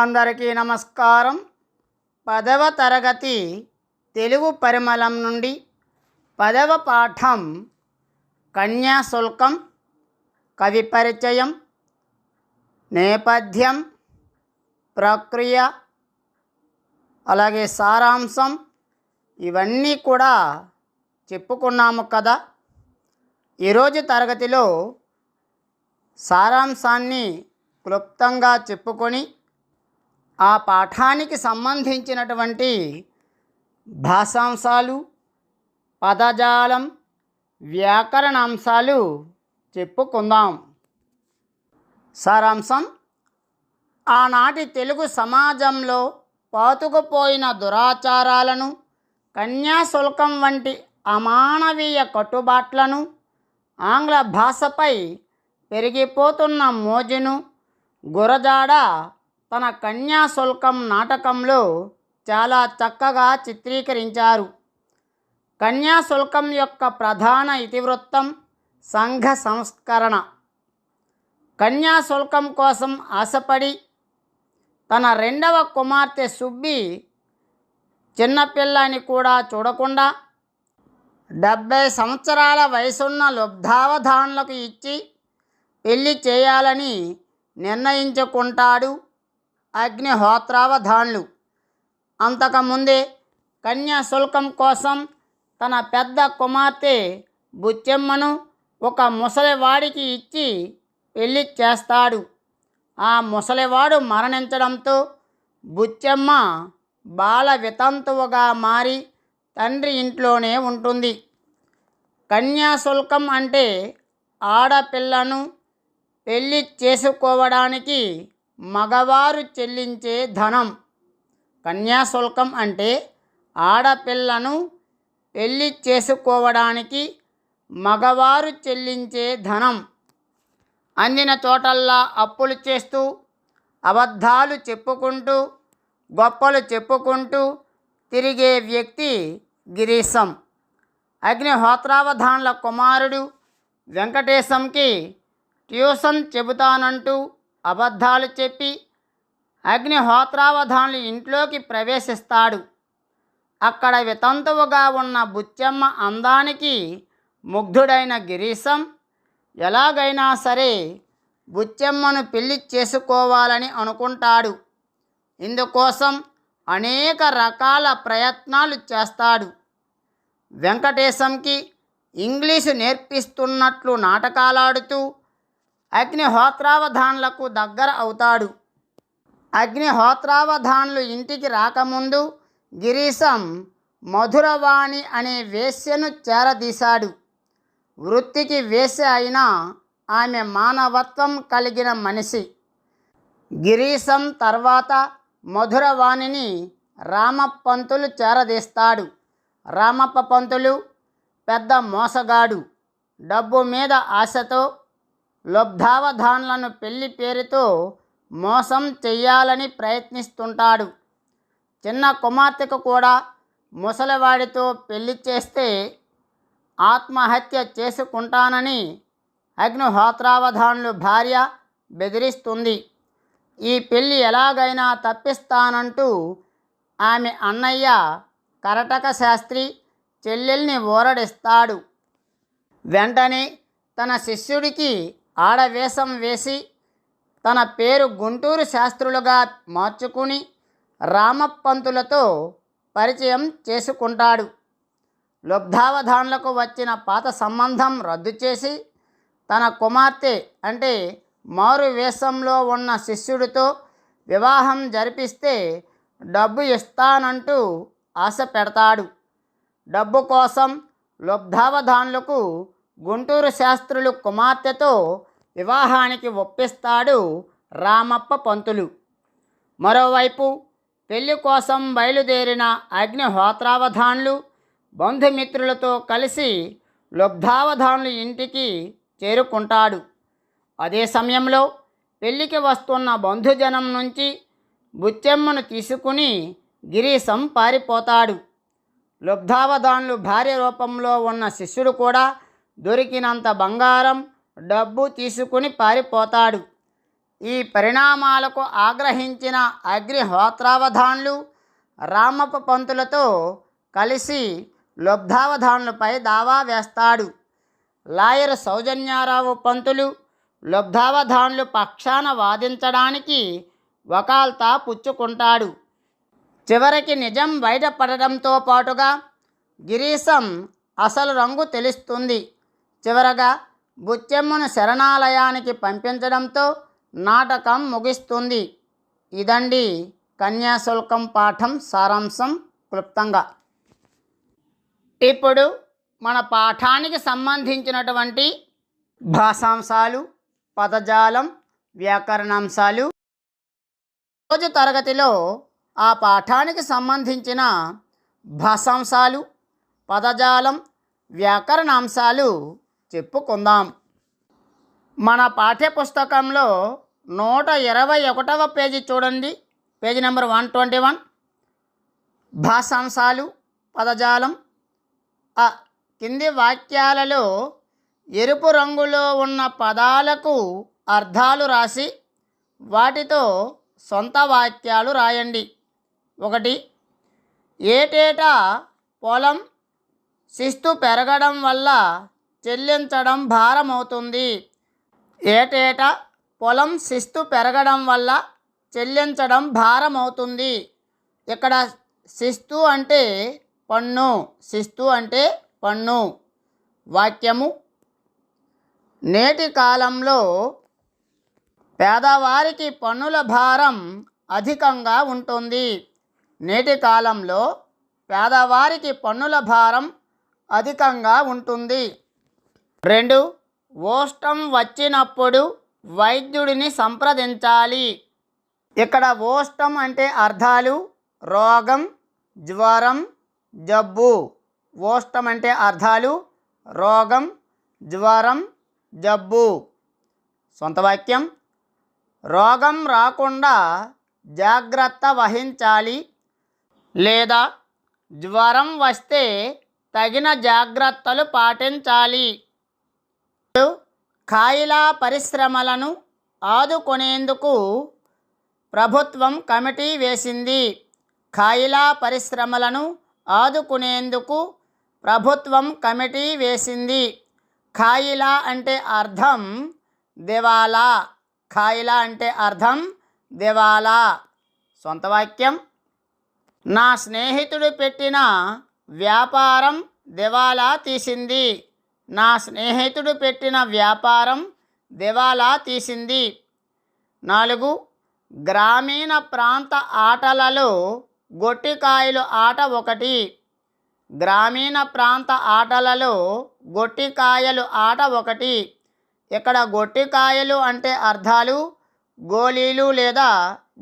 అందరికీ నమస్కారం. పదవ తరగతి తెలుగు పరిమళం నుండి పదవ పాఠం కన్యాశుల్కం కవి పరిచయం నేపథ్యం ప్రక్రియ అలాగే సారాంశం ఇవన్నీ కూడా చెప్పుకున్నాము కదా. ఈరోజు తరగతిలో సారాంశాన్ని క్లుప్తంగా చెప్పుకొని ఆ పాఠానికి సంబంధించినటువంటి భాషాంశాలు పదజాలం వ్యాకరణ అంశాలు చెప్పుకుందాం. సారాంశం ఆనాటి తెలుగు సమాజంలో పాతుకుపోయిన దురాచారాలను కన్యాశుల్కం వంటి అమానవీయ కట్టుబాట్లను ఆంగ్ల భాషపై పెరిగిపోతున్న మోజును గురజాడ తన కన్యాశుల్కం నాటకంలో చాలా చక్కగా చిత్రీకరించారు. కన్యాశుల్కం యొక్క ప్రధాన ఇతివృత్తం సంఘ సంస్కరణ. కన్యాశుల్కం కోసం ఆశపడి తన రెండవ కుమార్తె సుబ్బి చిన్నపిల్లని కూడా చూడకుండా డెబ్భై సంవత్సరాల వయసున్న లుబ్ధావధాన్లకు ఇచ్చి పెళ్ళి చేయాలని నిర్ణయించుకుంటాడు. అగ్నిహోత్రావధాన్లు. అంతకుముందే కన్యాశుల్కం కోసం తన పెద్ద కుమార్తె బుచ్చెమ్మను ఒక ముసలివాడికి ఇచ్చి పెళ్ళి చేస్తాడు. ఆ ముసలివాడు మరణించడంతో బుచ్చెమ్మ బాల వితంతువుగా మారి తండ్రి ఇంట్లోనే ఉంటుంది. కన్యాశుల్కం అంటే ఆడపిల్లను పెళ్ళి చేసుకోవడానికి మగవారు చెల్లించే ధనం. కన్యాశుల్కం అంటే ఆడపిల్లను పెళ్ళి చేసుకోవడానికి మగవారు చెల్లించే ధనం. అందిన చోటల్లా అప్పులు చేస్తూ అబద్ధాలు చెప్పుకుంటూ గొప్పలు చెప్పుకుంటూ తిరిగే వ్యక్తి గిరీశం. అగ్నిహోత్రావధాన్ల కుమారుడు వెంకటేశంకి ట్యూషన్ చెబుతానంటూ అబద్ధాలు చెప్పి అగ్నిహోత్రావధాన్లు ఇంట్లోకి ప్రవేశిస్తాడు. అక్కడ వితంతువుగా ఉన్న బుచ్చమ్మ అందానికి ముగ్ధుడైన గిరీశం ఎలాగైనా సరే బుచ్చమ్మను పెళ్ళి చేసుకోవాలని అనుకుంటాడు. ఇందుకోసం అనేక రకాల ప్రయత్నాలు చేస్తాడు. వెంకటేశంకి ఇంగ్లీషు నేర్పిస్తున్నట్లు నాటకాలాడుతూ అగ్నిహోత్రావధాన్లకు దగ్గర అవుతాడు. అగ్నిహోత్రావధాన్లు ఇంటికి రాకముందు గిరీశం మధురవాణి అనే వేశ్యను చేరదీశాడు. వృత్తికి వేశ్య అయినా ఆమె మానవత్వం కలిగిన మనిషి. గిరీశం తర్వాత మధురవాణిని రామపంతులు చేరదీస్తాడు. రామప్ప పంతులు పెద్ద మోసగాడు. డబ్బు మీద ఆశతో లబ్ధావధాన్లను పెళ్ళి పేరుతో మోసం చెయ్యాలని ప్రయత్నిస్తుంటాడు. చిన్న కుమార్తెకు కూడా ముసలివాడితో పెళ్ళి చేస్తే ఆత్మహత్య చేసుకుంటానని అగ్నిహోత్రావధానులు భార్య బెదిరిస్తుంది. ఈ పెళ్ళి ఎలాగైనా తప్పిస్తానంటూ ఆమె అన్నయ్య కరటక శాస్త్రి చెల్లెల్ని ఊరడిస్తాడు వెంటనే తన శిష్యుడికి ఆడవేషం వేసి తన పేరు గుంటూరు శాస్త్రులుగా మార్చుకుని రామపంతులతో పరిచయం చేసుకుంటాడు. లుబ్ధావధాన్లకు వచ్చిన పాత సంబంధం రద్దు చేసి తన కుమార్తె అంటే మారు వేషంలో ఉన్న శిష్యుడితో వివాహం జరిపిస్తే డబ్బు ఇస్తానంటూ ఆశ పెడతాడు. డబ్బు కోసం లుబ్ధావధాన్లకు గుంటూరు శాస్త్రులు కుమార్తెతో వివాహానికి ఒప్పిస్తాడు రామప్ప పంతులు. మరోవైపు పెళ్ళి కోసం బయలుదేరిన అగ్నిహోత్రావధాన్లు బంధుమిత్రులతో కలిసి లుబ్ధావధాన్లు ఇంటికి చేరుకుంటాడు. అదే సమయంలో పెళ్ళికి వస్తున్న బంధుజనం నుంచి బుచ్చెమ్మను తీసుకుని గిరీశం పారిపోతాడు. లుబ్ధావధాన్లు భార్య రూపంలో ఉన్న శిష్యుడు కూడా దొరికినంత బంగారం డబ్బు తీసుకుని పారిపోతాడు. ఈ పరిణామాలకు ఆగ్రహించిన అగ్నిహోత్రావధాన్లు రామప్ప పంతులతో కలిసి లబ్ధావధాన్లపై దావా వేస్తాడు. లాయర్ సౌజన్యారావు పంతులు లబ్ధావధాన్లు పక్షాన వాదించడానికి వకాల్తా పుచ్చుకుంటాడు. చివరికి నిజం బయటపడడంతో పాటుగా గిరీశం అసలు రంగు తెలుస్తుంది. చివరగా బుచ్చెమ్మను శరణాలయానికి పంపించడంతో నాటకం ముగిస్తుంది. ఇదండి కన్యాశుల్కం పాఠం సారాంశం క్లుప్తంగా. ఇప్పుడు మన పాఠానికి సంబంధించినటువంటి భాషాంశాలు పదజాలం వ్యాకరణాంశాలు. రోజు తరగతిలో ఆ పాఠానికి సంబంధించిన భాషాంశాలు పదజాలం వ్యాకరణాంశాలు చెప్పుకుందాం. మన పాఠ్యపుస్తకంలో నూట ఇరవై ఒకటవ పేజీ చూడండి. Page number one twenty one. భాషాంశాలు పదజాలం. ఆ కింది వాక్యాలలో ఎరుపు రంగులో ఉన్న పదాలకు అర్థాలు రాసి వాటితో సొంత వాక్యాలు రాయండి. ఒకటి ఏటేటా పొలం శిస్తు పెరగడం వల్ల చెల్లించడం భారమవుతుంది. ఏటేటా పొలం శిస్తు పెరగడం వల్ల చెల్లించడం భారమవుతుంది. ఇక్కడ శిస్తు అంటే పన్ను శిస్తు అంటే పన్ను. వాక్యము నేటి కాలంలో పేదవారికి పన్నుల భారం అధికంగా ఉంటుంది. నేటి కాలంలో పేదవారికి పన్నుల భారం అధికంగా ఉంటుంది. రెండు ఓష్టం వచ్చినప్పుడు వైద్యుడిని సంప్రదించాలి. ఇక్కడ ఓష్టం అంటే అర్థాలు రోగం జ్వరం జబ్బు. ఓష్టం అంటే అర్థాలు రోగం జ్వరం జబ్బు. సొంత వాక్యం. రోగం రాకుండా జాగ్రత్త వహించాలి. లేదా జ్వరం వస్తే తగిన జాగ్రత్తలు పాటించాలి. కాయిలా పరిశ్రమలను ఆదుకునేందుకు ప్రభుత్వం కమిటీ వేసింది. కాయిలా పరిశ్రమలను ఆదుకునేందుకు ప్రభుత్వం కమిటీ వేసింది. కాయిలా అంటే అర్థం దివాలా. కాయిలా అంటే అర్థం దివాలా. సొంత వాక్యం. నా స్నేహితుడు పెట్టిన వ్యాపారం దివాలా తీసింది. నా స్నేహితుడు పెట్టిన వ్యాపారం దివాలా తీసింది. నాలుగు గ్రామీణ ప్రాంత ఆటలలో గొట్టికాయలు ఆట ఒకటి. గ్రామీణ ప్రాంత ఆటలలో గొట్టికాయలు ఆట ఒకటి. ఇక్కడ గొట్టికాయలు అంటే అర్థాలు గోళీలు లేదా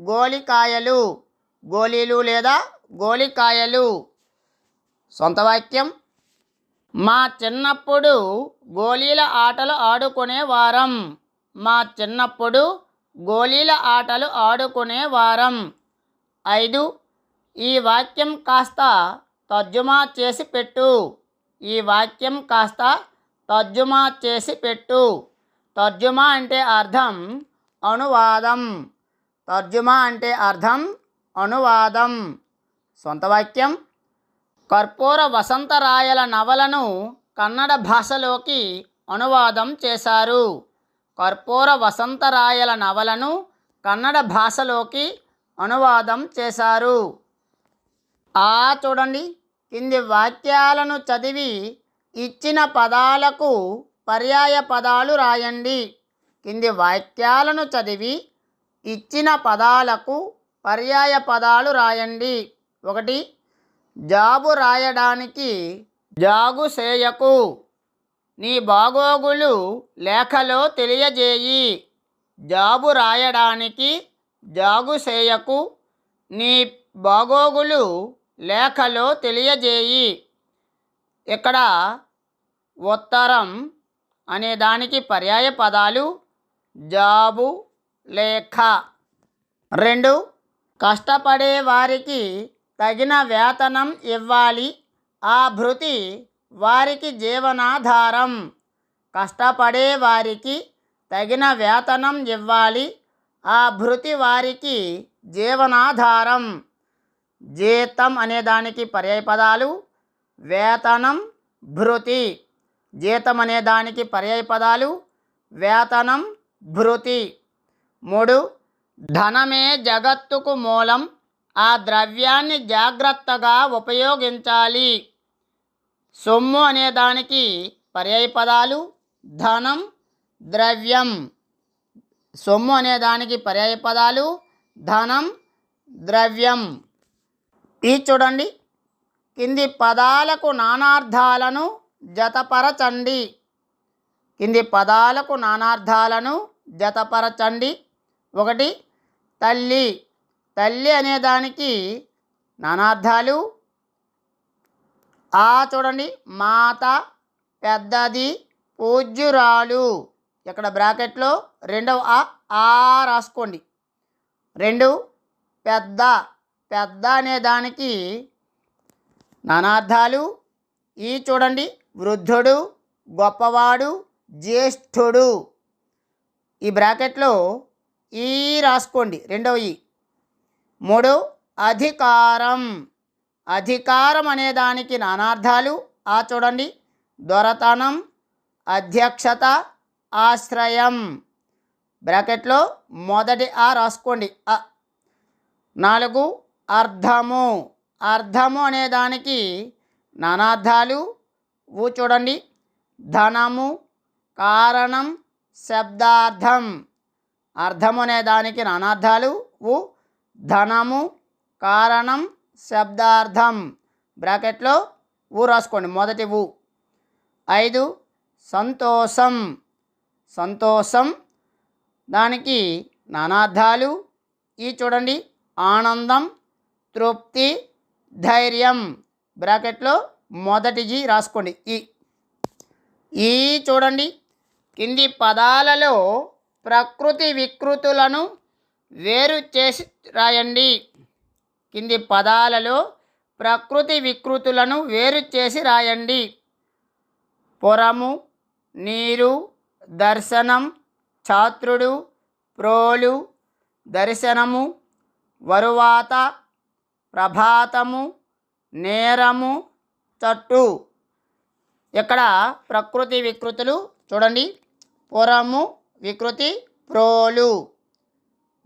గోలికాయలు గోళీలు లేదా గోలికాయలు సొంత వాక్యం మా చిన్నప్పుడు గోళీల ఆటలు ఆడుకునేవారం. మా చిన్నప్పుడు గోళీల ఆటలు ఆడుకునేవారం. ఐదు ఈ వాక్యం కాస్త తర్జుమా చేసి పెట్టు. ఈ వాక్యం కాస్త తర్జుమా చేసి పెట్టు. తర్జుమా అంటే అర్థం అనువాదం. తర్జుమా అంటే అర్థం అనువాదం. సొంత వాక్యం కర్పూర వసంతరాయల నవలను కన్నడ భాషలోకి అనువాదం చేశారు. కర్పూర వసంతరాయల నవలను కన్నడ భాషలోకి అనువాదం చేశారు. ఆ చూడండి కింది వాక్యాలను చదివి ఇచ్చిన పదాలకు పర్యాయ పదాలు రాయండి. కింది వాక్యాలను చదివి ఇచ్చిన పదాలకు పర్యాయ పదాలు రాయండి. ఒకటి జాబు రాయడానికి జాగు సేయకు. నీ బాగోగులు లేఖలో తెలియజేయి. జాబు రాయడానికి జాగు సేయకు. నీ బాగోగులు లేఖలో తెలియజేయి. ఇక్కడ ఉత్తరం అనే దానికి పర్యాయ పదాలు జాబు లేఖ. రెండు కష్టపడే వారికి తగిన వేతనం ఇవ్వాలి. ఆ భృతి వారికి జీవనాధారం. కష్టపడే వారికి తగిన వేతనం ఇవ్వాలి. ఆ భృతి వారికి జీవనాధారం. జీతం అనే దానికి పర్యాయ పదాలు. వేతనం భృతి. జీతం అనే దానికి పర్యాయ పదాలు. వేతనం భృతి. మూడు ధనమే జగత్తుకు మూలం. ఆ ద్రవ్యాన్ని జాగ్రత్తగా ఉపయోగించాలి. సొమ్ము అనే దానికి పర్యాయ పదాలు ధనం ద్రవ్యం. సొమ్ము అనే దానికి పర్యాయ పదాలు ధనం ద్రవ్యం. ఈ చూడండి కింది పదాలకు నానార్థాలను జతపరచండి. కింది పదాలకు నానార్థాలను జతపరచండి. ఒకటి తల్లి. తల్లి అనేదానికి నానార్థాలు. ఆ చూడండి మాత పెద్దది పూజ్యురాలు. ఇక్కడ బ్రాకెట్లో రెండవ ఆ ఆ రాసుకోండి. రెండు పెద్ద పెద్ద అనే దానికి నానార్థాలు. ఈ చూడండి వృద్ధుడు గొప్పవాడు జ్యేష్ఠుడు. ఈ బ్రాకెట్లో ఈ రాసుకోండి రెండవ ఈ. మూడు అధికారం. అధికారం అనే దానికి నానార్థాలు. ఆ చూడండి. దొరతనం అధ్యక్షత ఆశ్రయం. బ్రాకెట్లో మొదటి ఆ రాసుకోండి. అ. నాలుగు అర్థము అర్థము అనే దానికి నానార్థాలు. ఊ చూడండి. ధనము కారణం శబ్దార్థం. అర్థం అనే దానికి నానార్థాలు. ఊ ధనము కారణం శబ్దార్థం. బ్రాకెట్లో ఊ రాసుకోండి మొదటి ఊ. ఐదు సంతోషం. సంతోషం దానికి నానార్థాలు. ఈ చూడండి ఆనందం తృప్తి ధైర్యం. బ్రాకెట్లో మొదటి జీ రాసుకోండి ఈ. ఈ చూడండి కింది పదాలలో ప్రకృతి వికృతులను వేరు చేసి రాయండి. కింది పదాలలో ప్రకృతి వికృతులను వేరు చేసి రాయండి. పురము నీరు దర్శనం ఛాత్రుడు ప్రోలు దర్శనము వరువాత ప్రభాతము నేరము చట్టు. ఇక్కడ ప్రకృతి వికృతులు చూడండి. పురము వికృతి ప్రోలు.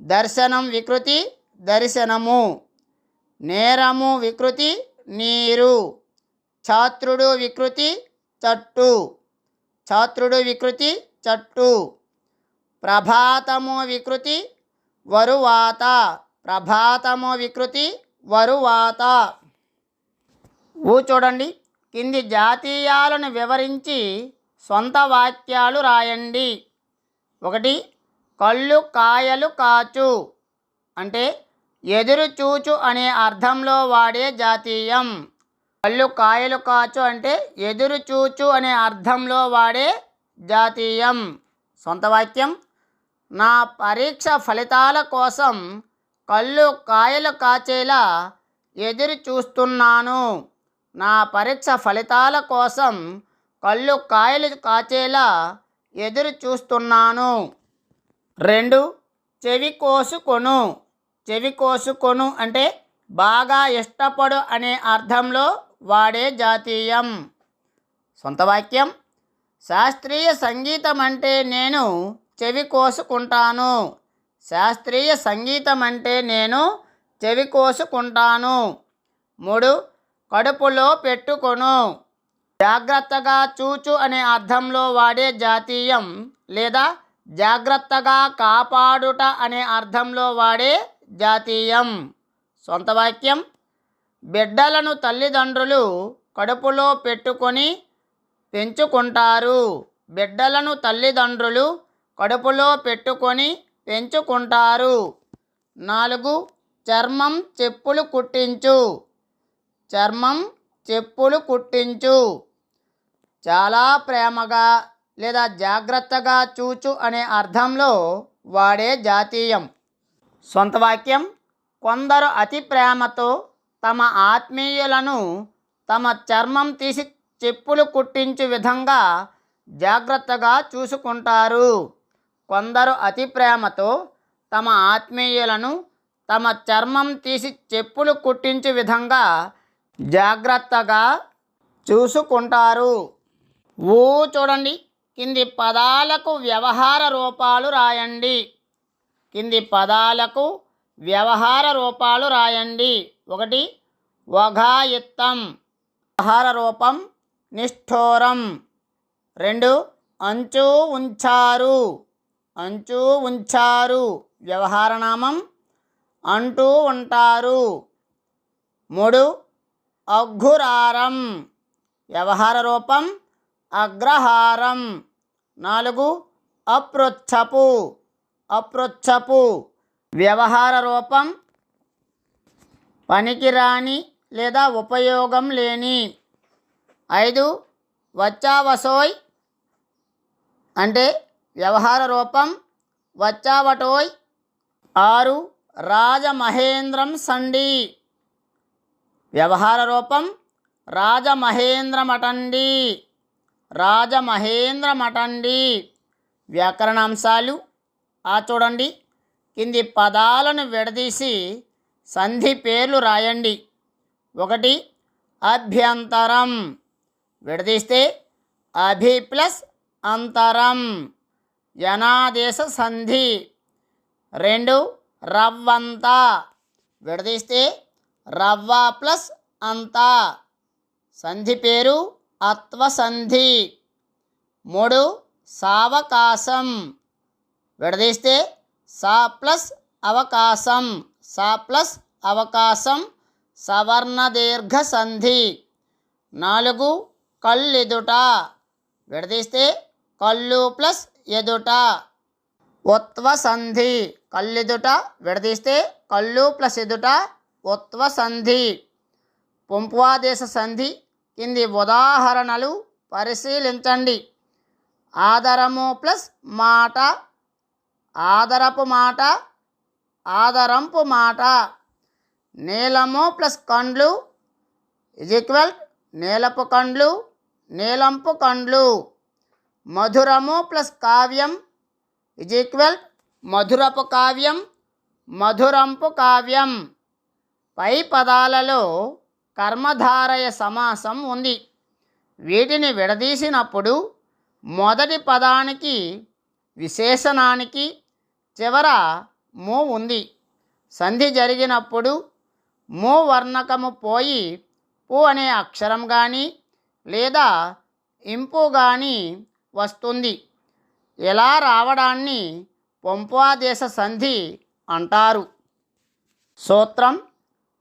దర్శనం వికృతి దర్శనము. నేరము వికృతి నీరు. ఛాత్రుడు వికృతి చట్టు. ఛాత్రుడు వికృతి చట్టు. ప్రభాతము వికృతి వరువాత. ప్రభాతము వికృతి వరువాత. ఊ చూడండి. కింది జాతీయాలను వివరించి సొంత వాక్యాలు రాయండి. ఒకటి కళ్ళు కాయలు కాచు. అంటే ఎదురు చూచు అనే అర్థంలో వాడే జాతీయం. కళ్ళు కాయలు కాచు అంటే ఎదురు చూచు అనే అర్థంలో వాడే జాతీయం. సొంత వాక్యం. నా పరీక్ష ఫలితాల కోసం కళ్ళు కాయలు కాచేలా ఎదురు చూస్తున్నాను. నా పరీక్ష ఫలితాల కోసం కళ్ళు కాయలు కాచేలా ఎదురు చూస్తున్నాను. రెండు చెవి కోసుకొను. చెవి కోసుకొను అంటే బాగా ఇష్టపడు అనే అర్థంలో వాడే జాతీయం. సొంత వాక్యం. శాస్త్రీయ సంగీతం అంటే నేను చెవి కోసుకుంటాను. శాస్త్రీయ సంగీతం అంటే నేను చెవి కోసుకుంటాను. మూడు కడుపులో పెట్టుకొను. జాగ్రత్తగా చూచు అనే అర్థంలో వాడే జాతీయం లేదా జాగ్రత్తగా కాపాడుట అనే అర్థంలో వాడే జాతీయం. సొంత వాక్యం. బిడ్డలను తల్లిదండ్రులు కడుపులో పెట్టుకొని పెంచుకుంటారు. బిడ్డలను తల్లిదండ్రులు కడుపులో పెట్టుకొని పెంచుకుంటారు. నాలుగు. చర్మం చెప్పులు కుట్టించు. చర్మం చెప్పులు కుట్టించు. చాలా ప్రేమగా లేదా జాగ్రత్తగా చూచు అనే అర్థంలో వాడే జాతీయం. సొంత వాక్యం కొందరు అతి ప్రేమతో తమ ఆత్మీయులను తమ చర్మం తీసి చెప్పులు కుట్టించు విధంగా జాగ్రత్తగా చూసుకుంటారు. కొందరు అతి ప్రేమతో తమ ఆత్మీయులను తమ చర్మం తీసి చెప్పులు కుట్టించు విధంగా జాగ్రత్తగా చూసుకుంటారు. ఊ చూడండి. కింది పదాలకు వ్యవహార రూపాలు రాయండి. కింది పదాలకు వ్యవహార రూపాలు రాయండి. ఒకటి వఘాయుత్తం. వ్యవహార రూపం నిష్ఠోరం. రెండు అంచు ఉంచారు. అంచు ఉంచారు. వ్యవహారనామం అంటూ ఉంటారు. మూడు అఘురారం. వ్యవహార రూపం అగ్రహారం. నాలుగు అపృచ్ఛపు అపృచ్ఛపు వ్యవహార రూపం పనికిరాని లేదా ఉపయోగం లేని. ఐదు వచ్చావసోయ్. అంటే వ్యవహార రూపం వచ్చావటోయ్. ఆరు రాజమహేంద్రం సండి. వ్యవహార రూపం రాజమహేంద్రమటండి. రాజమహేంద్రమటండి వ్యాకరణాంశాలు. ఆ చూడండి. కింది పదాలను విడదీసి సంధి పేర్లు రాయండి. ఒకటి అభ్యంతరం. విడదీస్తే అభి ప్లస్ అంతరం. యనాదేశ సంధి. రెండు రవ్వంత. విడదీస్తే రవ్వ ప్లస్ అంత. సంధి పేరు అత్వసంధి మూడు సావకాశం. విడదీస్తే సా ప్లస్ అవకాశం సా ప్లస్ అవకాశం సవర్ణ దీర్ఘ సంధి నాలుగు కళ్ళెదుట. విడదీస్తే కళ్ళు ప్లస్ ఎదుట. ఉత్వ సంధి కళ్ళెదుట విడదీస్తే కళ్ళు ప్లస్ ఎదుట ఉత్వ సంధి పుంపువాదేశ సంధి కింది ఉదాహరణలు పరిశీలించండి. ఆదరము ప్లస్ మాట ఆదరపు మాట ఆదరంపు మాట. నీలము ప్లస్ కండ్లు ఇజ్ ఈక్వల్ నీలపు కండ్లు నీలంపు కండ్లు. మధురము ప్లస్ కావ్యం ఇజ్ ఈక్వల్ మధురపు కావ్యం మధురంపు కావ్యం. పై పదాలలో కర్మధారయ సమాసం ఉంది. వీటిని విడదీసినప్పుడు మొదటి పదానికి విశేషణానికి చివర మో ఉంది. సంధి జరిగినప్పుడు మో వర్ణకము పోయి పు అనే అక్షరం కానీ లేదా ఇంపు కానీ వస్తుంది. ఇలా రావడాన్ని పొంపాదేశ సంధి అంటారు. సూత్రం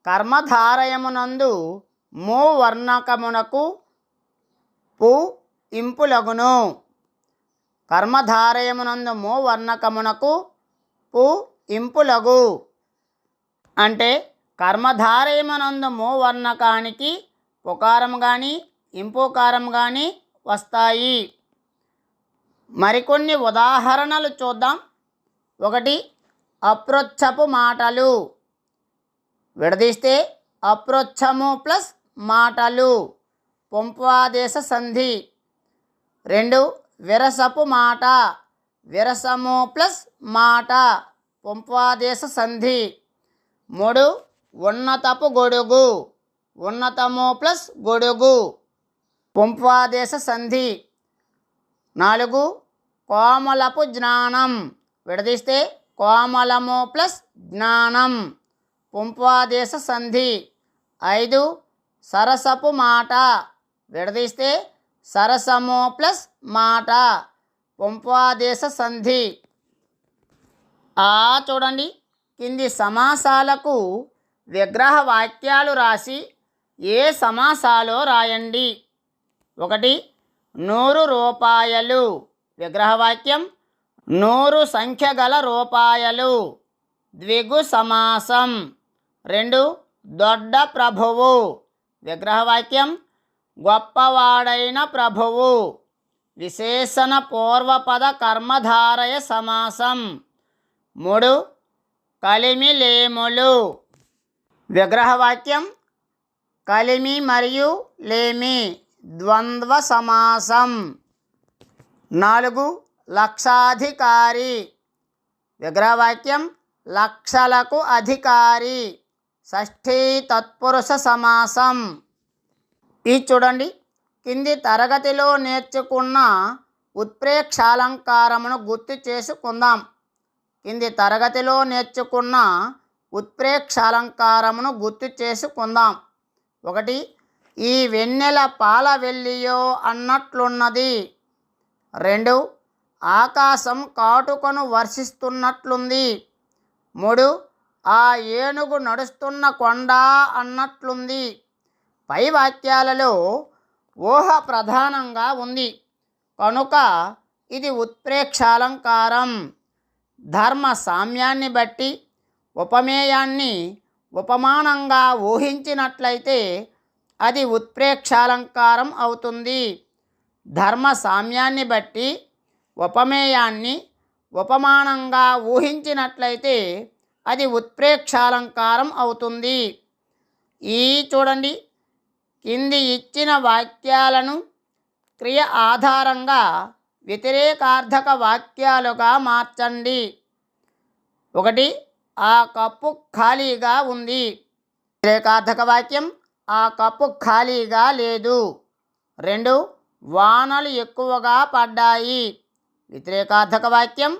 కర్మధారయమునందు మో వర్ణకమునకు పు ఇంపులగును. కర్మధారయమునందు మో వర్ణకమునకు పు ఇంపులగు. అంటే కర్మధారయమునందు మో వర్ణకానికి పుకారం కానీ ఇంపుకారం కానీ వస్తాయి. మరికొన్ని ఉదాహరణలు చూద్దాం. ఒకటి అప్రోచ్చపు మాటలు. విడదీస్తే అప్రోచ్ఛము ప్లస్ మాటలు. పొంపవాదేశ సంధి. రెండు విరసపు మాట. విరసము ప్లస్ మాట. పొంపవాదేశ సంధి. మూడు ఉన్నతపు గొడుగు. ఉన్నతము ప్లస్ గొడుగు. పొంపవాదేశ సంధి. నాలుగు కోమలపు జ్ఞానం. విడదీస్తే కోమలము ప్లస్ జ్ఞానం. పుంపాదేశ సంధి. ఐదు సరసపు మాట. విడదీస్తే సరసము ప్లస్ మాట. పుంపాదేశ సంధి. ఆ చూడండి. కింది సమాసాలకు విగ్రహ వాక్యాలు రాసి ఏ సమాసాలో రాయండి. ఒకటి నూరు రూపాయలు. విగ్రహవాక్యం నూరు సంఖ్య గల రూపాయలు. ద్విగు సమాసం. రెండు దొడ్డ ప్రభువు. విగ్రహవాక్యం గొప్పవాడైన ప్రభువు. విశేషణ పూర్వపద కర్మధారయ సమాసం. మూడు కలిమిలేములు విగ్రహవాక్యం కలిమి మరియు లేమి ద్వంద్వ సమాసం. నాలుగు లక్షాధికారి. విగ్రహవాక్యం లక్షలకు అధికారి. షష్ఠీ తత్పురుష సమాసం. ఇది చూడండి కింది తరగతిలో నేర్చుకున్న ఉత్ప్రేక్షాలంకారమును గుర్తు చేసుకుందాం. కింది తరగతిలో నేర్చుకున్న ఉత్ప్రేక్షాలంకారమును గుర్తు చేసుకుందాం. ఒకటి ఈ వెన్నెల పాల వెళ్ళియో అన్నట్లున్నది. రెండు ఆకాశం కాటుకను వర్షిస్తున్నట్లుంది. మూడు ఆ ఏనుగు నడుస్తున్న కొండ అన్నట్లుంది. పై వాక్యాలలో ఊహ ప్రధానంగా ఉంది. కనుక ఇది ఉత్ప్రేక్షాలంకారం. ధర్మ సామ్యాన్ని బట్టి ఉపమేయాన్ని ఉపమానంగా ఊహించినట్లయితే అది ఉత్ప్రేక్షాలంకారం అవుతుంది. ధర్మ సామ్యాన్ని బట్టి ఉపమేయాన్ని ఉపమానంగా ఊహించినట్లయితే అది ఉత్ప్రేక్షాలంకారం అవుతుంది. ఈ చూడండి కింది ఇచ్చిన వాక్యాలను క్రియ ఆధారంగా వ్యతిరేకార్థక వాక్యాలుగా మార్చండి. ఒకటి ఆ కప్పు ఖాళీగా ఉంది. వ్యతిరేకార్థక వాక్యం ఆ కప్పు ఖాళీగా లేదు. రెండు వానలు ఎక్కువగా పడ్డాయి. వ్యతిరేకార్థక వాక్యం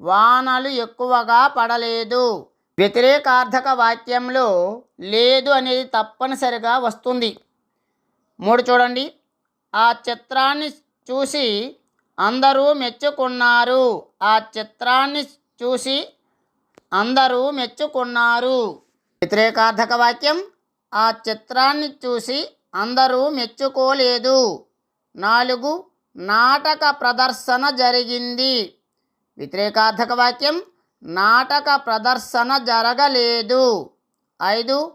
వానలు ఎక్కువగా పడలేదు. వ్యతిరేకార్థక వాక్యంలో లేదు అనేది తప్పనిసరిగా వస్తుంది. మూడు చూడండి. ఆ చిత్రాన్ని చూసి అందరూ మెచ్చుకున్నారు. ఆ చిత్రాన్ని చూసి అందరూ మెచ్చుకున్నారు. వ్యతిరేకార్థక వాక్యం ఆ చిత్రాన్ని చూసి అందరూ మెచ్చుకోలేదు. నాలుగు నాటక ప్రదర్శన జరిగింది. వ్యతిరేకార్థక వాక్యం నాటక ప్రదర్శన జరగలేదు. ఐదు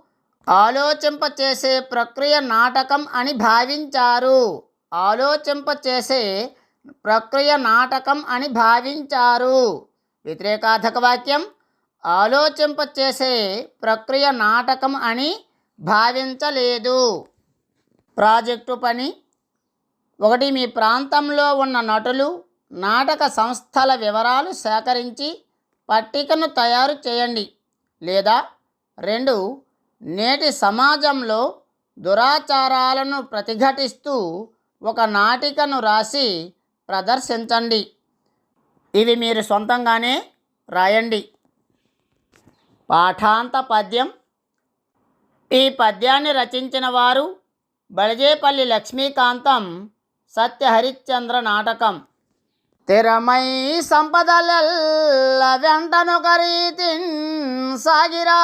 ఆలోచింప చేసే ప్రక్రియ నాటకం అని భావించారు. ఆలోచింప చేసే ప్రక్రియ నాటకం అని భావించారు. వ్యతిరేకార్థక వాక్యం ఆలోచింప చేసే ప్రక్రియ నాటకం అని భావించలేదు. ప్రాజెక్టు పని ఒకటి మీ ప్రాంతంలో ఉన్న నటులు నాటక సంస్థల వివరాలు సేకరించి పట్టికను తయారు చేయండి. లేదా రెండు నేటి సమాజంలో దురాచారాలను ప్రతిఘటిస్తూ ఒక నాటికను రాసి ప్రదర్శించండి. ఇవి మీరు సొంతంగానే రాయండి. పాఠాంత పద్యం. ఈ పద్యాన్ని రచించిన వారు బళజేపల్లి లక్ష్మీకాంతం సత్యహరిశ్చంద్ర నాటకం. తెరమై సంపదలెల్ల వెంటనొకరీతి సాగిరా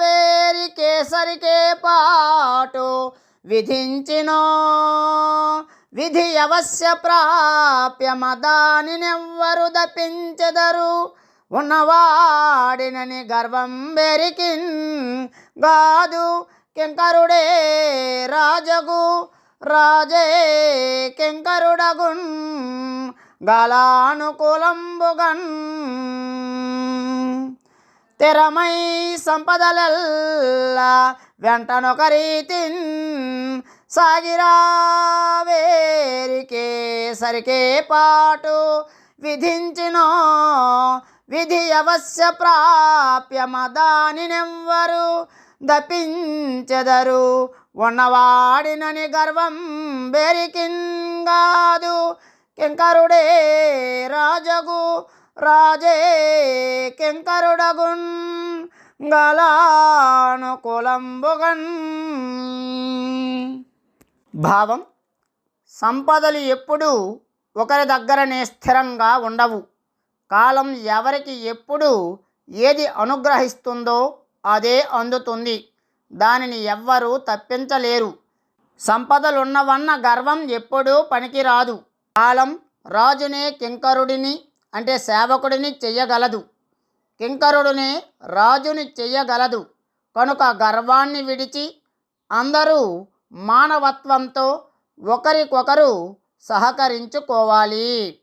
వేరి కేసరికే పాటు విధించినో విధి అవశ్య ప్రాప్యమదానినెవ్వరు దపించెదరు ఉన్నవాడినని గర్వం బెరికిన్ గాదు కింకరుడే రాజగు రాజే కింకరుడగున్ గలానుకూలంబుగన్ తెరమై సంపదలెల్ల వెంటనొక రీతిన్ సాగిరా వేరికే సరికే పాటు విధించినో విధి అవశ్య ప్రాప్యమదానినెవ్వరు దపించెదరు ఉన్నవాడినని గర్వం బెరికింగాదు కెంకరుడే రాజగు రాజే కింకరుడగున్ గలానుకూలంబుగన్ భావం సంపదలు ఎప్పుడూ ఒకరి దగ్గరనే స్థిరంగా ఉండవు. కాలం ఎవరికి ఎప్పుడు ఏది అనుగ్రహిస్తుందో అదే అందుతుంది. దానిని ఎవ్వరూ తప్పించలేరు. సంపదలున్నవన్న గర్వం ఎప్పుడూ పనికిరాదు. కాలం రాజునే కింకరుడిని అంటే సేవకుడిని చెయ్యగలదు. కింకరుడినే రాజుని చెయ్యగలదు. కనుక గర్వాన్ని విడిచి అందరూ మానవత్వంతో ఒకరికొకరు సహకరించుకోవాలి.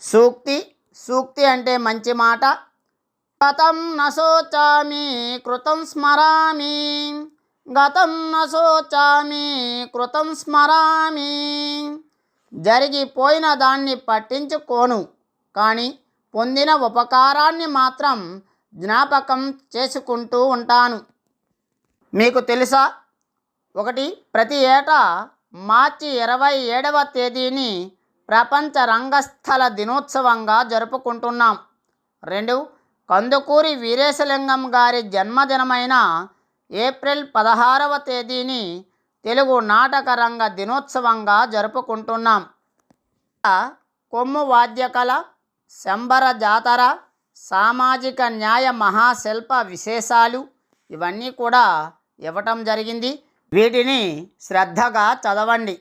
సూక్తి సూక్తి అంటే మంచి మాట. గతం నశోచామి కృతం స్మరామి. గతం నశోచామి కృతం స్మరామి. జరిగిపోయిన దాన్ని పట్టించుకోను. కానీ పొందిన ఉపకారాన్ని మాత్రం జ్ఞాపకం చేసుకుంటూ ఉంటాను. మీకు తెలుసా? ఒకటి ప్రతి ఏటా మార్చి ఇరవై ఏడవ తేదీని ప్రపంచ రంగస్థల దినోత్సవంగా జరుపుకుంటున్నాం. రెండు కందుకూరి వీరేశలింగం గారి జన్మదినమైన ఏప్రిల్ పదహారవ తేదీని తెలుగు నాటక రంగ దినోత్సవంగా జరుపుకుంటున్నాం. కొమ్ము వాద్యకళ శంబర జాతర సామాజిక న్యాయ మహాశిల్ప విశేషాలు ఇవన్నీ కూడా ఇవ్వటం జరిగింది. వీటిని శ్రద్ధగా చదవండి.